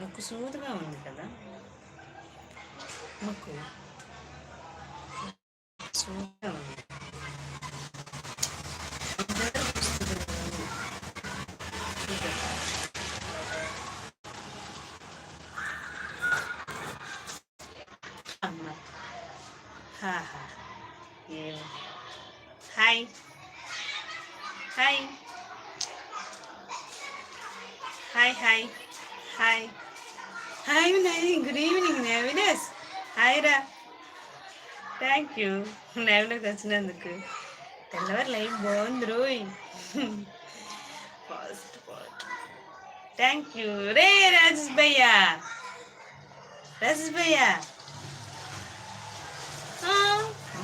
ముక్కు సూదుగా ఉంది కదా ముక్కు సూదుగా ఉంది హాహా ఏం hi hi hi hi hi hi Vinay good evening నవీనస్ hi రా థ్యాంక్ యూ లైవ్లోకి వచ్చినందుకు తెల్లవారు లైవ్ బాగుంది రోయ్ ఫాస్ట్ ఫాస్ట్ థ్యాంక్ యూ రే రాజేష్ భయ్యా రాజేష్ భయ్యా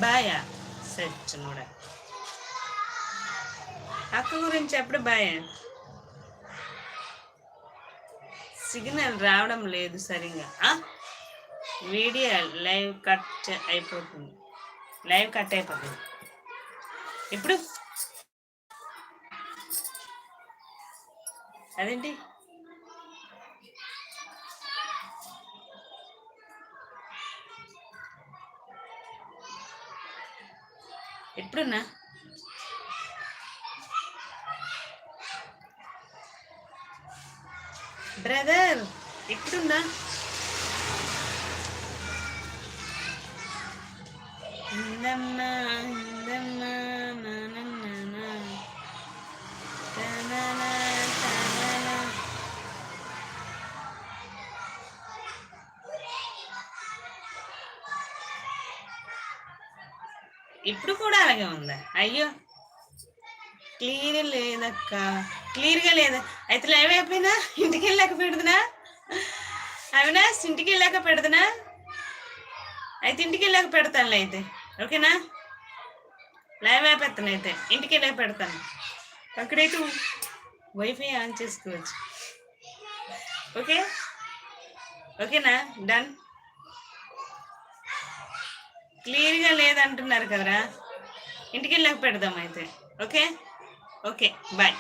బాయా చిన్నోడా. అక్క గురించి ఎప్పుడు బాయ్ సిగ్నల్ రావడం లేదు సరిగా వీడియో లైవ్ కట్ అయిపోతుంది. లైవ్ కట్ అయిపోతుంది. ఇప్పుడు? అదేంటి? ఎప్పుడున్నా? బ్రదర్ ఎప్పుడున్నా? ఉందన్నా ఇప్పుడు కూడా అలాగే ఉందా? అయ్యో. క్లియర్ లేదక్క. క్లియర్గా లేదా? అయితే లైవ్ అయిపోయినా ఇంటికి వెళ్ళాక పెడుతున్నా అవినాష్ ఇంటికి వెళ్ళాక పెడుతున్నా అయితే ఇంటికి వెళ్ళాక పెడతానులే అయితే. ఓకేనా? లైవ్ అయిపోతాను అయితే. ఇంటికి వెళ్ళాక పెడతాను. అక్కడైతే వైఫై ఆన్ చేసుకోవచ్చు. ఓకే? ఓకేనా? డన్ క్లియర్గా లేదంటున్నారు కదరా. ఇంటికి వెళ్ళక పెడదాం అయితే. ఓకే? ఓకే. బాయ్.